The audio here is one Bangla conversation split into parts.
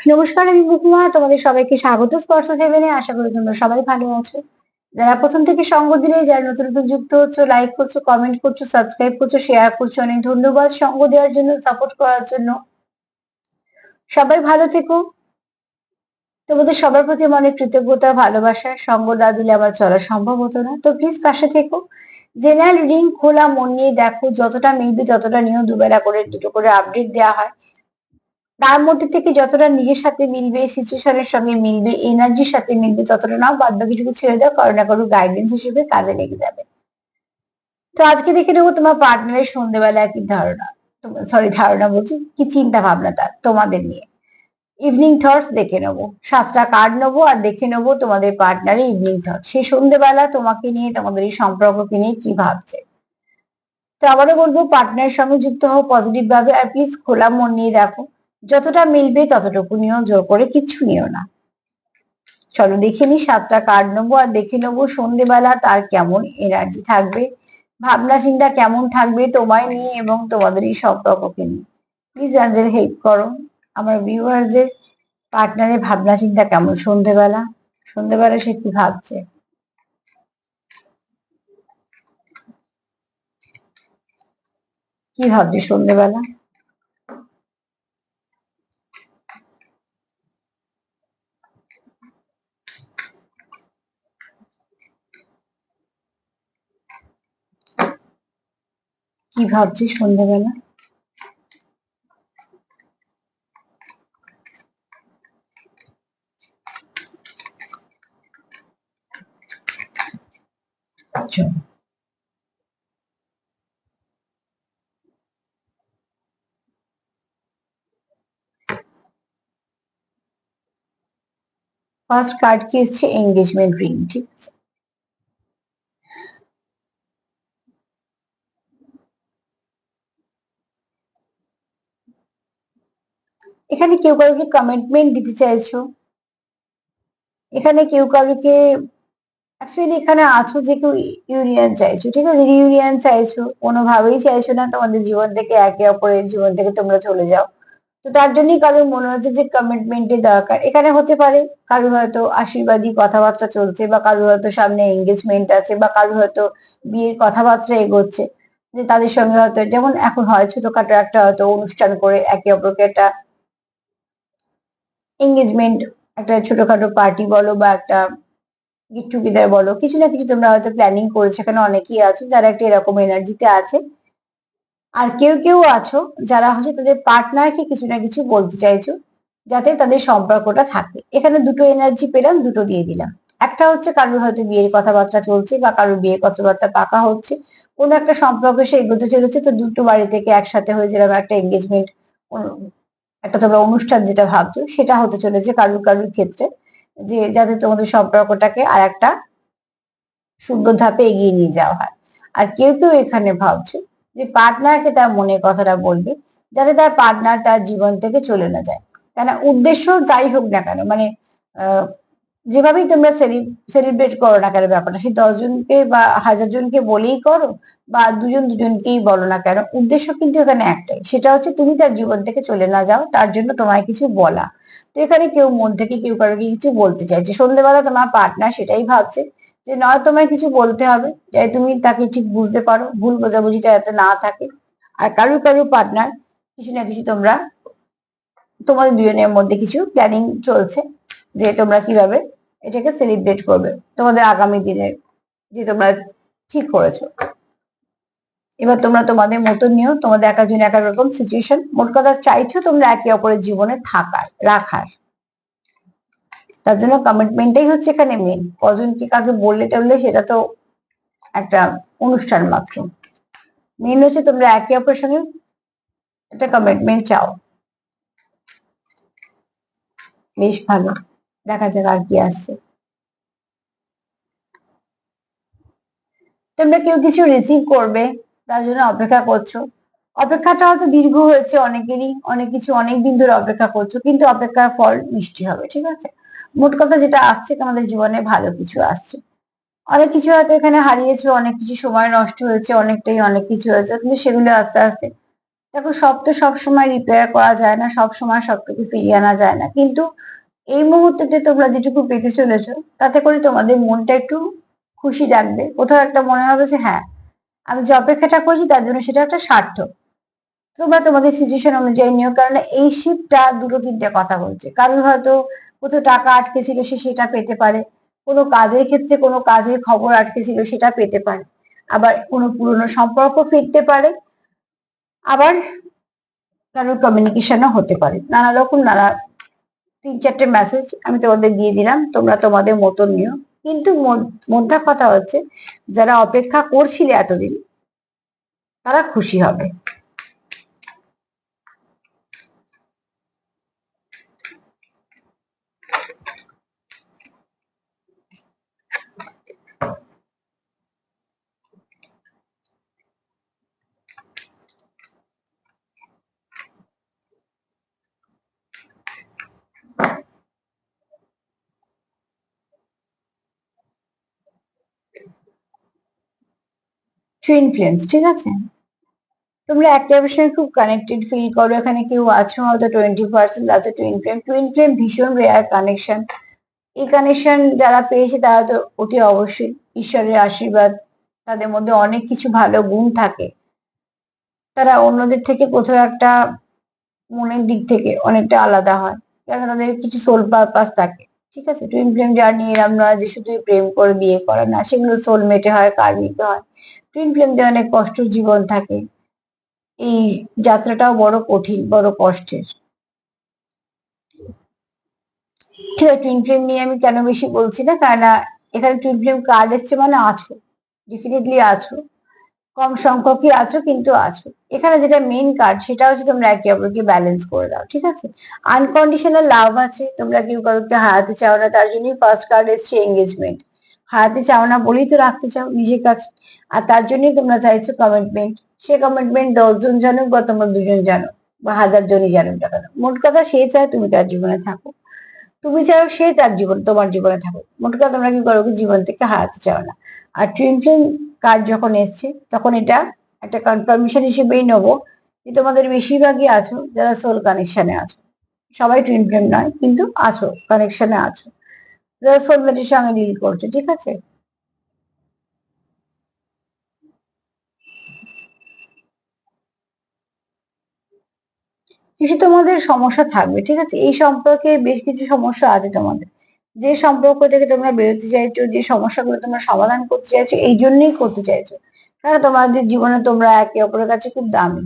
নমস্কার, আমি বুকুমা। তোমাদের সবাইকে স্বাগত স্পর্শ সেভেনে আশা করি তোমরা সবাই ভালো আছো। যারা প্রথম থেকে সঙ্গ দিলে যারা নতুন নতুন যুক্ত হচ্ছে লাইক করছ কমেন্ট করছ সাবস্ক্রাইব করছ শেয়ার করছ, অনেক ধন্যবাদ সঙ্গ দেওয়ার জন্য সাপোর্ট করার জন্য। সবাই ভালো থেকো। তোমাদের সবার প্রতি আমার অনেক কৃতজ্ঞতা, ভালোবাসা। সঙ্গ না দিলে আমার চলা সম্ভব হতো না। তো প্লিজ পাশে থেকো। জেনারেল রিং খোলা, মন নিয়ে দেখো। যতটা মিলবে, ততটা নিয়েও দুবেলা করে, দুটো করে আপডেট দেওয়া হয়। তার মধ্যে থেকে যতটা নিজের সাথে মিলবে সিচুয়েশনের সঙ্গে মিলবে এনার্জির সাথে মিলবে, ততটা নাও বাদ বাকিটুকু ছেড়ে দাও কারও না কারও গাইডেন্স হিসেবে কাজে লেগে যাবে। তো আজকে দেখে নেব তোমার পার্টনারের সন্ধ্যেবেলা কি ধারণা? সরি ধারণা বলছি, কি চিন্তা ভাবনা তার, তোমাদের নিয়ে। ইভিনিং থটস দেখে নেব, সাতটা কার্ড নেব আর দেখে নেব তোমাদের পার্টনারের ইভিনিং থট সেই সন্ধ্যেবেলা তোমাকে নিয়ে, তোমাদের এই সম্পর্ককে নিয়ে কি ভাবছে? তো আবারও বলব পার্টনারের সঙ্গে যুক্ত হও পজিটিভ ভাবে, আর প্লিজ খোলা মন নিয়ে দেখো। যতটা মিলবে ততটুকু নিয়েও জোর করে কিচ্ছু নিও না। চলো দেখে নি সাতটা কার্ড নেব আর দেখে নেব সন্ধেবেলা তার কেমন এনার্জি থাকবে। ভাবনা চিন্তা কেমন থাকবে তোমায় নিয়ে এবং তোমাদের এই সম্পর্ককে নিয়ে। প্লিজ অ্যাঞ্জেল হেল্প করো। আমার ভিউয়ার্সদের পার্টনারের ভাবনা চিন্তা কেমন? সন্ধেবেলা। সন্ধেবেলা সে কি ভাবছে? কি ভাবছি সন্ধেবেলা? কি ভাবছিস সন্ধ্যাবেলা? চলো ফার্স্ট কার্ড কি এসছে? এঙ্গেজমেন্ট রিং ঠিক আছে? এখানে কেউ কাউকে কমিটমেন্ট দিতে চাইছো? এখানে কেউ কাউকে অ্যাকচুয়ালি এখানে আছো যে কেউ ইউনিয়ন চাইছো, ঠিক আছে? ইউনিয়ন চাইছো, কোনোভাবেই চাইছো না তোমাদের জীবন থেকে, একে অপরের জীবন থেকে তোমরা চলে যাও। তো তার জন্যই কারোর মনে হচ্ছে যে কমিটমেন্টের দরকার। এখানে হতে পারে কারও হয়তো আশীর্বাদী কথাবার্তা চলছে বা কারও হয়তো সামনে এঙ্গেজমেন্ট আছে বা কারও হয়তো বিয়ের কথাবার্তা এগোচ্ছে, যে তাদের সঙ্গে হয়তো, যেমন এখন হয় ছোটখাটো একটা হয়তো অনুষ্ঠান করে একে অপরকে একটা এঙ্গেজমেন্ট একটা ছোটখাটো পার্টি বলো বা একটা গেট টুগেদার বলো, কিছু না কিছু তোমরা হয়তো প্ল্যানিং করেছ, এখানে অনেকেই আছো যারা একটা এরকম এনার্জিতে আছে। আর কেউ কেউ আছো যারা হচ্ছে তাদের পার্টনারকে কিছু না কিছু বলতে চাইছো, যাতে তাদের সম্পর্কটা থাকে। এখানে দুটো এনার্জি পেলাম, দুটো দিয়ে দিলাম। একটা হচ্ছে কারোর হয়তো বিয়ের কথাবার্তা চলছে বা কারোর বিয়ের কথাবার্তা পাকা হচ্ছে, কোনো একটা সম্পর্ক সে এগোতে চলেছে, তো দুটো বাড়ি থেকে একসাথে হয়ে যেরকম একটা এঙ্গেজমেন্ট একটা তোমরা অনুষ্ঠান যেটা ভাবছ, সেটা হতে চলেছে কারুর কারুর ক্ষেত্রে, যে যাতে তোমাদের সম্পর্কটাকে আর একটা সুন্দর ধাপে এগিয়ে নিয়ে যাওয়া হয়। আর কেউ কেউ এখানে ভাবছে যে পার্টনারকে তার মনের কথাটা বলবে, যাতে তার পার্টনার তার জীবন থেকে চলে না যায়। কেন? উদ্দেশ্য যাই হোক না কেন মানে যেভাবেই তোমরা সেলিব্রেট করো না কেন ব্যাপারটা, সেই দশজনকে বা হাজার জনকে বলেই করো বা দুজন দুজনকেই বলো না কেন, উদ্দেশ্য কিন্তু এখানে একটাই। সেটা হচ্ছে তুমি তার জীবন থেকে চলে না যাও, তার জন্য তোমায় কিছু বলা। তো এখানে কেউ মন থেকে কেউ কারোকে কিছু বলতে চাইছে সন্ধ্যেবেলা তোমার পার্টনার সেটাই ভাবছে যে, নয়, তোমায় কিছু বলতে হবে। যাই তুমি তাকে ঠিক বুঝতে পারো, ভুল বোঝাবুঝিটা যাতে না থাকে। আর কারুর কারুর পার্টনার কিছু না কিছু তোমরা, তোমাদের দুজনের মধ্যে কিছু প্ল্যানিং চলছে যে তোমরা কীভাবে এটাকে সেলিব্রেট করবে। তোমাদের আগামী দিনের যে তোমরা ঠিক করেছ। এবার তোমরা তোমাদের মতন নিও, তোমাদের এক একজন এক এক রকম সিচুয়েশন মোট কথা চাইছো তোমরা একে অপরের জীবনে থাকার, রাখার। তার জন্য কমিটমেন্টটাই হচ্ছে এখানে মেন কজন কি কাকে বললে টললে সেটা তো একটা অনুষ্ঠান মাত্র। মেন হচ্ছে তোমরা একে অপরের সঙ্গে একটা কমিটমেন্ট চাও। বেশ ভালো। দেখা যাক আর কি আসছে তোমরা কেউ কিছু রিসিভ করবে, তার জন্য অপেক্ষা করছ। অপেক্ষাটা হয়তো দীর্ঘ হয়েছে অনেকেরই, অনেক কিছু অনেক দিন ধরে অপেক্ষা করছ, কিন্তু অপেক্ষার ফল মিষ্টি হবে, ঠিক আছে? মোট কথা যেটা আসছে, তোমাদের জীবনে ভালো কিছু আসছে। অনেক কিছু হয়তো এখানে হারিয়েছো, অনেক কিছু সময় নষ্ট হয়েছে, অনেকটাই অনেক কিছু হয়েছে, কিন্তু সেগুলো আস্তে আস্তে, দেখো সব তো সবসময় রিপেয়ার করা যায় না, সব সময় সবটুকু ফিরিয়ে আনা যায় না, কিন্তু এই মুহূর্তে তোমরা যেটুকু পেতে চলেছো, তাতে করে তোমাদের মনটা একটু খুশি রাখবে। কোথাও একটা মনে হবে যে হ্যাঁ আমি যে অপেক্ষাটা করছি, তার জন্য সেটা একটা সার্থক। তোমরা তোমাদের সিচুয়েশন অনুযায়ী নিও কারণ এই শিপটা দুটো তিনটে কথা বলছে। কারোর হয়তো কোথাও টাকা আটকে ছিল, সে সেটা পেতে পারে। কোনো কাজের ক্ষেত্রে কোনো কাজের খবর আটকে ছিল, সেটা পেতে পারে। আবার কোনো পুরনো সম্পর্ক ফিরতে পারে। আবার কারোর কমিউনিকেশনও হতে পারে। নানা রকম, নানা তিন চারটে মেসেজ আমি তোমাদের দিয়ে দিলাম, তোমরা তোমাদের মতন নিও। কিন্তু মধ্যা কথা হচ্ছে, যারা অপেক্ষা করছিলে এতদিন, তারা খুশি হবে। টুইন ফ্লেমস ঠিক আছে? তোমরা একটা বিষয়ে খুব কানেক্টেড ফিল করো, এখানে কেউ আছো হয়তো টোয়েন্টি পার্সেন্ট আছে টুইন ফ্লেম টুইন ফ্লেম ভীষণ রেয়ার কানেকশন এই কানেকশন যারা পেয়েছে তারা তো অতি অবশ্যই ঈশ্বরের আশীর্বাদ, তাদের মধ্যে অনেক কিছু ভালো গুণ থাকে। তারা অন্যদের থেকে কোথাও একটা মনের দিক থেকে অনেকটা আলাদা হয় কেন তাদের কিছু সোল পারপাস থাকে, ঠিক আছে? টুইন জার্নি এরম নয় যে শুধু প্রেম করে বিয়ে করে না, সেগুলো সোলমেটে হয়, কার্মিকে হয়। টুইন ফ্লেমদের অনেক কষ্ট জীবন থাকে। এই যাত্রাটাও বড় কঠিন, বড় কষ্টের। ঠিক আছে টুইন ফ্লেম নিয়ে আমি কেন বেশি বলছি না? কারণ এখানে টুইন ফ্লেম কার্ড এসছে মানে আছো। ডেফিনেটলি আছো। কম সংখ্যকই আছো, কিন্তু আছো। এখানে যেটা মেইন কার্ড সেটা হচ্ছে তোমরা একে অপরকে ব্যালেন্স করে দাও, ঠিক আছে? আনকন্ডিশনাল লাভ আছে, তোমরা কেউ কারোকে হারাতে চাও না, তার জন্যই ফার্স্ট কার্ড এসছে এঙ্গেজমেন্ট হারাতে চাও না বলেই তো রাখতে চাও নিজের কাছে। আর তার জন্যই তোমরা চাইছো কমিটমেন্ট সে কমিটমেন্ট দশজন জানুক বা তোমরা দুজন জানো বা হাজার জনই জানুক না কেন। মোট কথা সে চায় তুমি তার জীবনে থাকো। তুমি চাও সে তার জীবন, তোমার জীবনে থাকো মোট কথা তোমরা কি করো জীবন থেকে হারাতে চাও না। আর টুইন ফ্লেম কার্ড যখন এসছে, তখন এটা একটা কনফার্মেশন হিসেবেই নেব যে তোমাদের বেশিরভাগই আছো, যারা সোল কানেকশনে আছো। সবাই টুইন নয়, কিন্তু আছো কানেকশনে আছো। সোলমেটের সঙ্গে ডিল করছ ঠিক আছে? কিছু তোমাদের সমস্যা থাকবে, ঠিক আছে? এই সম্পর্কে বেশ কিছু সমস্যা আছে তোমাদের। যে সম্পর্ক থেকে তোমরা বেরোতে চাইছো, যে সমস্যাগুলো তোমরা সমাধান করতে চাইছো, এই জন্যই করতে চাইছো। কারণ তোমাদের জীবনে তোমরা একে অপরের কাছে খুব দামি।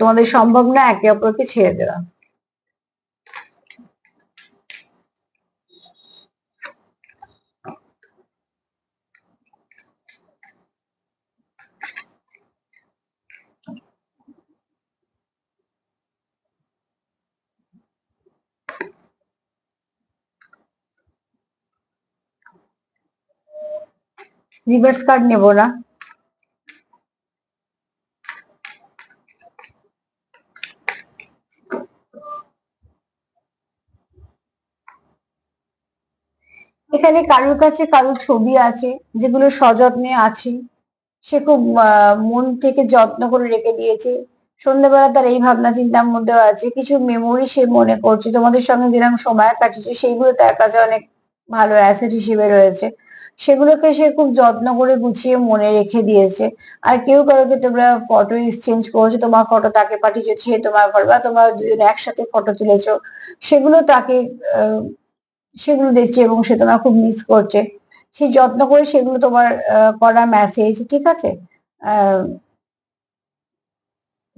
তোমাদের সম্ভব না একে অপরকে ছেড়ে দেওয়া। রিভার্স কার্ড নেব না। এখানে কারোর কাছে কারোর ছবি আছে, যেগুলো সযত্নে আছে। সে খুব মন থেকে যত্ন করে রেখে দিয়েছে। সন্ধ্যেবেলা তার এই ভাবনা চিন্তার মধ্যেও আছে, কিছু মেমোরি সে মনে করছে। তোমাদের সঙ্গে যেরকম সময় কাটিয়েছে, সেইগুলো তার কাছে অনেক ভালো অ্যাসেট হিসেবে রয়েছে। সেগুলোকে সে খুব যত্ন করে গুছিয়ে মনে রেখে দিয়েছে। আর কেউ কারোকে তোমরা ফটো এক্সচেঞ্জ করেছ, তোমার ফটো তাকে পাঠিয়েছো, সে তোমার ঘর বা তোমরা দুজন একসাথে ফটো তুলেছো, সেগুলো তাকে সেগুলো দেখছে এবং সে তোমার খুব মিস করছে। সে যত্ন করে সেগুলো তোমার করা মেসেজ ঠিক আছে?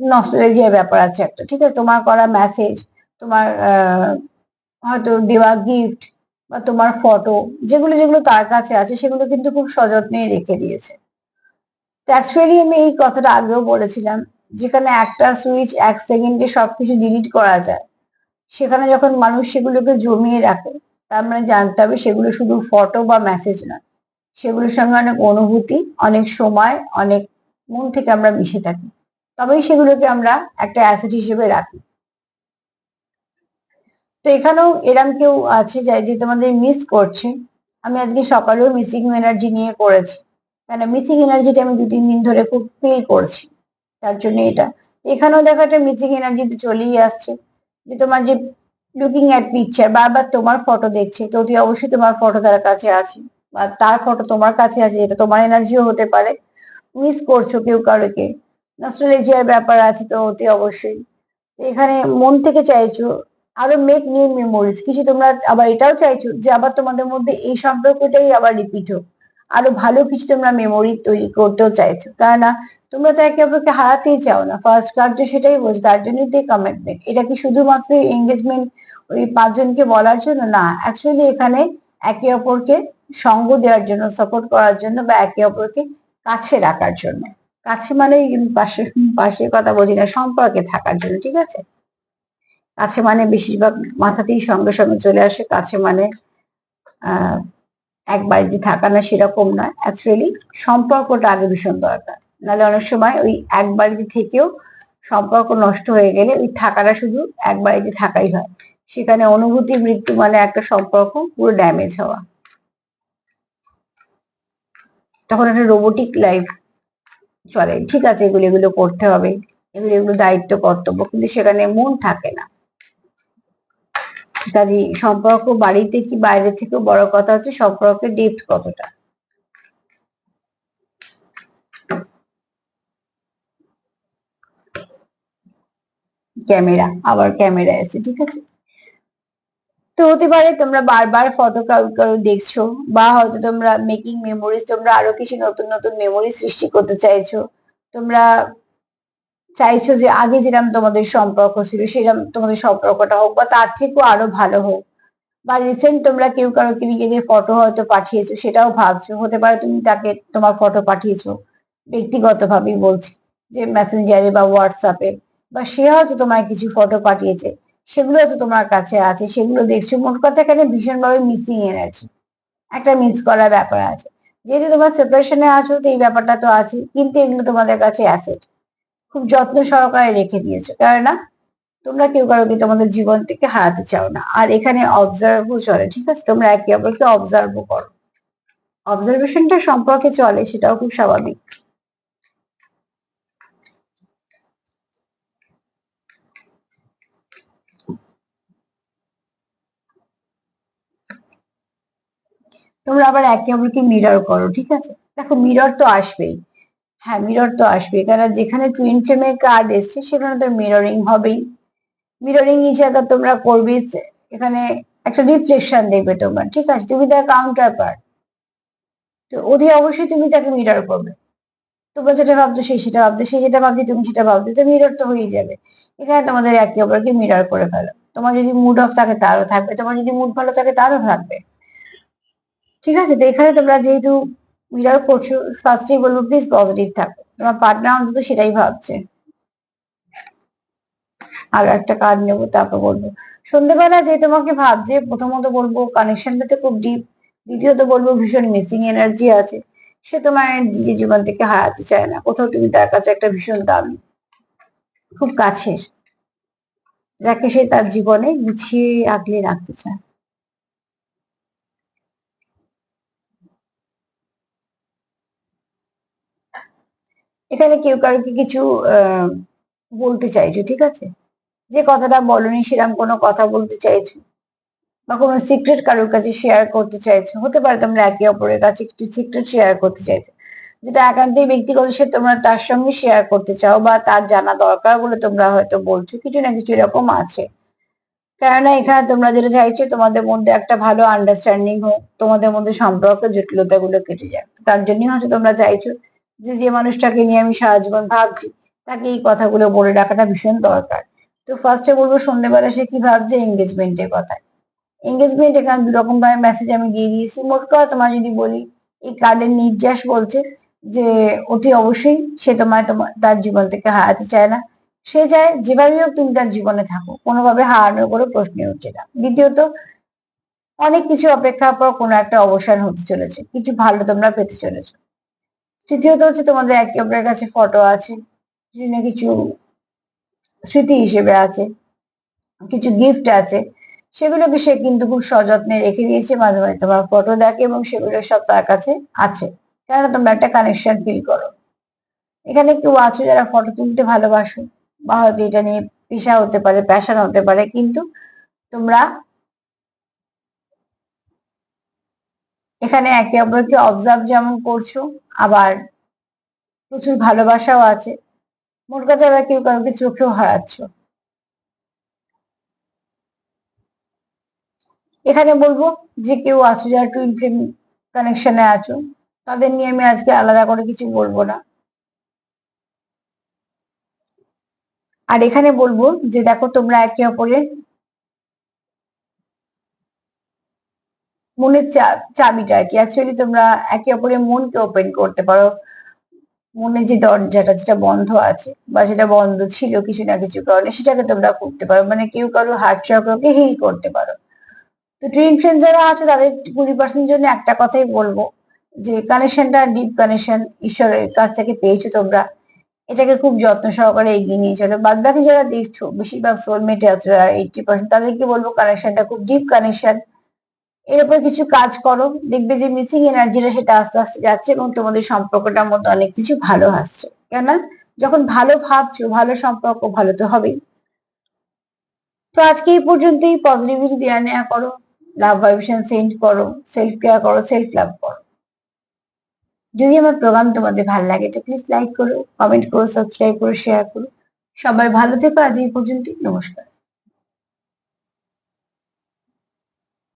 নস্টালজিয়ার ব্যাপার আছে একটা, ঠিক আছে? তোমার করা মেসেজ তোমার হয়তো দেওয়া গিফট বা তোমার ফটো যেগুলো যেগুলো তার কাছে আছে, সেগুলো কিন্তু খুব সযত্নে রেখে দিয়েছে। তো অ্যাকচুয়ালি আমি এই কথাটা আগেও বলেছিলাম, যেখানে একটা সুইচ এক সেকেন্ডে সবকিছু ডিলিট করা যায়, সেখানে যখন মানুষ সেগুলোকে জমিয়ে রাখে, তার মানে জানতে হবে সেগুলো শুধু ফটো বা মেসেজ না সেগুলোর সঙ্গে অনেক অনুভূতি, অনেক সময়, অনেক মন থেকে আমরা মিশে থাকি। তবেই সেগুলোকে আমরা একটা অ্যাসেট হিসেবে রাখি। তো এখানেও এরম কেউ আছে যে তোমাদের মিস করছে। আমি আজকে সকালেও মিসিং এনার্জি নিয়ে করেছি। কেন? মিসিং এনার্জিটা আমি দু, তিন দিন ধরে খুব ফিল করছি। তার জন্য এটা। এখানেও দেখো একটা মিসিং এনার্জিতে চলেই আসছে। যে তোমার যে লুকিং অ্যাট পিকচার বারবার তোমার ফটো দেখছে, তো অতি অবশ্যই তোমার ফটো তার কাছে আছে। বা তার ফটো তোমার কাছে আছে যেটা তোমার এনার্জিও হতে পারে। মিস করছ কেউ কারোকে। নস্ট্রেলেজিয়ার ব্যাপার আছে তো অতি অবশ্যই। এখানে মন থেকে চাইছো আরও মেক নিউ মেমোরিজ কিছু তোমরা আবার এটাও চাইছো যে আবার তোমাদের মধ্যে এই সম্পর্কটাই আবার রিপিট হোক। আরও ভালো কিছু তোমরা মেমোরি তৈরি করতেও চাইছো। কেননা তোমরা তো একে অপরকে হারাতেই চাও না। ফার্স্ট কার্ড সেটাই বলছে, তার জন্যই তো কমিটমেন্ট এটা কি শুধুমাত্র এঙ্গেজমেন্ট ওই পাঁচজনকে বলার জন্য? না অ্যাকচুয়ালি এখানে একে অপরকে সঙ্গ দেওয়ার জন্য সাপোর্ট করার জন্য বা একে অপরকে কাছে রাখার জন্য। কাছে মানে পাশে পাশে কথা বলি না, সম্পর্কে থাকার জন্য, ঠিক আছে? কাছে মানে বেশিরভাগ মাথাতেই সঙ্গে সঙ্গে চলে আসে, কাছে মানে একবার যে থাকা না সেরকম নয়। অ্যাকচুয়ালি সম্পর্কটা আগে ভীষণ দরকার। নাহলে অনেক সময় ওই এক বাড়িতে থেকেও সম্পর্ক নষ্ট হয়ে গেলে ওই থাকাটা শুধু এক বাড়িতে থাকাই হয়। সেখানে অনুভূতি মৃত্যু মানে একটা সম্পর্ক পুরো ড্যামেজ হওয়া। তখন একটা রোবোটিক লাইফ চলে। ঠিক আছে, এগুলো এগুলো করতে হবে। এগুলো এগুলো দায়িত্ব, কর্তব্য, কিন্তু সেখানে মন থাকে না। কাজে সম্পর্ক বাড়িতে কি বাইরে থেকে বড় কথা হচ্ছে সম্পর্কের ডেপথ কতটা? ক্যামেরা, আবার ক্যামেরা আছে, ঠিক আছে? তো হতে পারে তোমরা বারবার ফটো কারও দেখছ, বা হয়তো তোমরা মেকিং মেমোরিজ তোমরা আরও কিছু নতুন নতুন মেমোরি সৃষ্টি করতে চাইছো। তোমরা চাইছো যে আগে যেরকম তোমাদের সম্পর্ক ছিল সেরকম তোমাদের সম্পর্কটা হোক বা তার থেকেও আরও ভালো হোক। বা রিসেন্ট তোমরা কেউ নিয়ে যে ফটো হয়তো পাঠিয়েছো, সেটাও ভাবছ, হতে পারে তুমি তাকে তোমার ফটো পাঠিয়েছো, ব্যক্তিগতভাবেই বলছি, যে মেসেঞ্জারে বা হোয়াটসঅ্যাপে বা সে হয়তো তোমায় কিছু ফটো পাঠিয়েছে, সেগুলো হয়তো তোমার কাছে আছে, সেগুলো দেখছ, মোট কথা এখানে ভীষণভাবে মিসিং এনার্জি একটা মিস করার ব্যাপার আছে। যেহেতু তোমার সেপারেশনে আছো, তো এই ব্যাপারটা তো আছে, কিন্তু এগুলো তোমাদের কাছে অ্যাসেট খুব যত্ন সহকারে রেখে দিয়েছ, কেননা তোমরা কেউ কারোকে তোমাদের জীবন থেকে হারাতে চাও না। আর এখানে অবজার্ভও চলে, ঠিক আছে? তোমরা একে অপরকে অবজার্ভও করো। অবজারভেশনটা সম্পর্কে চলে, সেটাও খুব স্বাভাবিক। তোমরা আবার একে অপরকে মিরর করো, ঠিক আছে? দেখো মিরর তো আসবেই। হ্যাঁ মিরর তো আসবে। কারণ যেখানে টুইন ফ্লেমের কার্ড এসছে, সেখানে তো মিররিং হবেই। মিররিং হিসেবে তোমরা করবে এখানে একটা রিফ্লেকশন দেখবে তোমার, ঠিক আছে? তুমি তার কাউন্টার পার্ট তো অধি অবশ্যই তুমি তাকে মিরর করবে। তোমরা যেটা ভাবছ সেই সেটা ভাবছ সেই যেটা ভাবছ তুমি সেটা ভাবছ তো মিরর তো হয়ে যাবে। এখানে তোমাদের একে অপরকে মিরর করে ফেলো। তোমার যদি মুড অফ থাকে, তারও থাকবে। তোমার যদি মুড ভালো থাকে, তারও থাকবে। ঠিক আছে? তো এখানে তোমরা যেহেতু মিরর করছ ফার্স্টেই বলব প্লিজ পজিটিভ থাকো। তোমার পার্টনার অন্তত সেটাই ভাবছে। আর একটা কার্ড নেব, তারপর বলব। সন্ধ্যেবেলা যে তোমাকে ভাবছে, প্রথমত বলব কানেকশনটা তো খুব ডিপ দ্বিতীয়ত বলব, ভীষণ মিসিং এনার্জি আছে। সে তোমার নিজের জীবন থেকে হারাতে চায় না। কোথাও তুমি তার কাছে একটা ভীষণ দামি। খুব কাছের। যাকে সে তার জীবনে গুছিয়ে আগলে রাখতে চায়। এখানে কেউ কারোকে কিছু বলতে চাইছো, ঠিক আছে? যে কথাটা বলনি সেরকম কোনো কথা বলতে চাইছো? বা কোনো সিক্রেট কারোর কাছে শেয়ার করতে চাইছো? হতে পারে তোমরা একে অপরের কাছে কিছু সিক্রেট শেয়ার করতে চাইছো। যেটা একান্তই ব্যক্তিগত, সে তোমরা তার সঙ্গে শেয়ার করতে চাও বা তার জানা দরকার বলে তোমরা হয়তো বলছো, কিছু না কিছু এরকম আছে। কেননা এখানে তোমরা যেটা চাইছো, তোমাদের মধ্যে একটা ভালো আন্ডারস্ট্যান্ডিং হোক, তোমাদের মধ্যে সম্পর্ক জটিলতা গুলো কেটে যায় তার জন্যই হয়তো তোমরা চাইছো যে যে মানুষটাকে নিয়ে আমি সারা জীবন ভাবছি তাকে এই কথাগুলো বলে রাখাটা ভীষণ দরকার। তো ফার্স্টে বলব, সন্ধ্যেবেলা সে কি ভাবছে? এঙ্গেজমেন্টের কথা এঙ্গেজমেন্ট এখানে দু রকম ভাবে মেসেজ আমি দিয়ে দিয়েছি। মোট কথা তোমার যদি বলি, এই কার্ডের নির্যাস বলছে যে, অতি অবশ্যই সে তোমায় তোমার তার জীবন থেকে হারাতে চায় না। সে চায় যেভাবে হোক তুমি তার জীবনে থাকো, কোনোভাবে হারানোর কোনো প্রশ্নই উঠছে না। দ্বিতীয়ত, অনেক কিছু অপেক্ষার পর কোনো একটা অবসান হতে চলেছে। কিছু ভালো তোমরা পেতে চলেছো। তৃতীয়ত হচ্ছে তোমাদের একে অপরের কাছে ফটো আছে না কিছু স্মৃতি হিসেবে আছে, কিছু গিফট আছে, সেগুলোকে সে কিন্তু খুব সযত্নে রেখে দিয়েছে, মাঝে মাঝে তোমার ফটো দেখে এবং সেগুলো সব তার কাছে আছে। কেননা তোমরা একটা কানেকশন ফিল করো। এখানে কেউ আছো যারা ফটো তুলতে ভালোবাসো, বা হয়তো এটা নিয়ে পেশা হতে পারে প্যাশন হতে পারে, কিন্তু তোমরা এখানে একে অপরকে অবজার্ভ যেমন করছ, আবার প্রচুর ভালোবাসাও আছে। মোট কথা এবার কেউ কাউকে চোখেও হারাচ্ছ। এখানে বলব যে কেউ আছো, যারা টুইন ফ্লেম কানেকশনে আছো, তাদের নিয়ে আমি আজকে আলাদা করে কিছু বলব না। আর এখানে বলব যে দেখো তোমরা একে অপরের মনের চাবিটা আর কি? অ্যাকচুয়ালি তোমরা একে অপরের মনকে ওপেন করতে পারো। মনে যে দরজাটা, যেটা বন্ধ আছে, বা যেটা বন্ধ ছিল কিছু না কিছু কারণে, সেটাকে তোমরা করতে পারো। মানে কেউ কারও হার্ট চক্রকে হিল করতে পারো। তো টুইন ফ্লেম যারা আছো, তাদের কুড়ি পার্সেন্ট জন্য একটা কথাই বলব, যে কানেকশনটা ডিপ কানেকশন ঈশ্বরের কাছ থেকে পেয়েছ তোমরা। এটাকে খুব যত্ন সহকারে এগিয়ে নিয়ে চলো। বাদ বাকি যারা দেখছ, বেশিরভাগ সোলমেটে আছে এইটটি পার্সেন্ট তাদেরকে বলব কানেকশনটা খুব ডিপ কানেকশন এর উপর কিছু কাজ করো। দেখবে যে মিসিং এনার্জিটা সেটা আস্তে আস্তে যাচ্ছে এবং তোমাদের সম্পর্কটার মধ্যে অনেক কিছু ভালো আসছে। কেননা যখন ভালো ভাবছ, ভালো সম্পর্ক ভালো তো হবেই। তো আজকে এই পর্যন্তই। পজিটিভিটি দেওয়া নেওয়া করো লাভ ভাইব্রেশন সেন্ড করো সেলফ কেয়ার করো সেলফ লাভ করো। যদি আমার প্রোগ্রাম তোমাদের ভালো লাগে, তো প্লিজ লাইক করো কমেন্ট করো সাবস্ক্রাইব করো শেয়ার করো। সবাই ভালো থেকো। আজ এই পর্যন্তই। নমস্কার।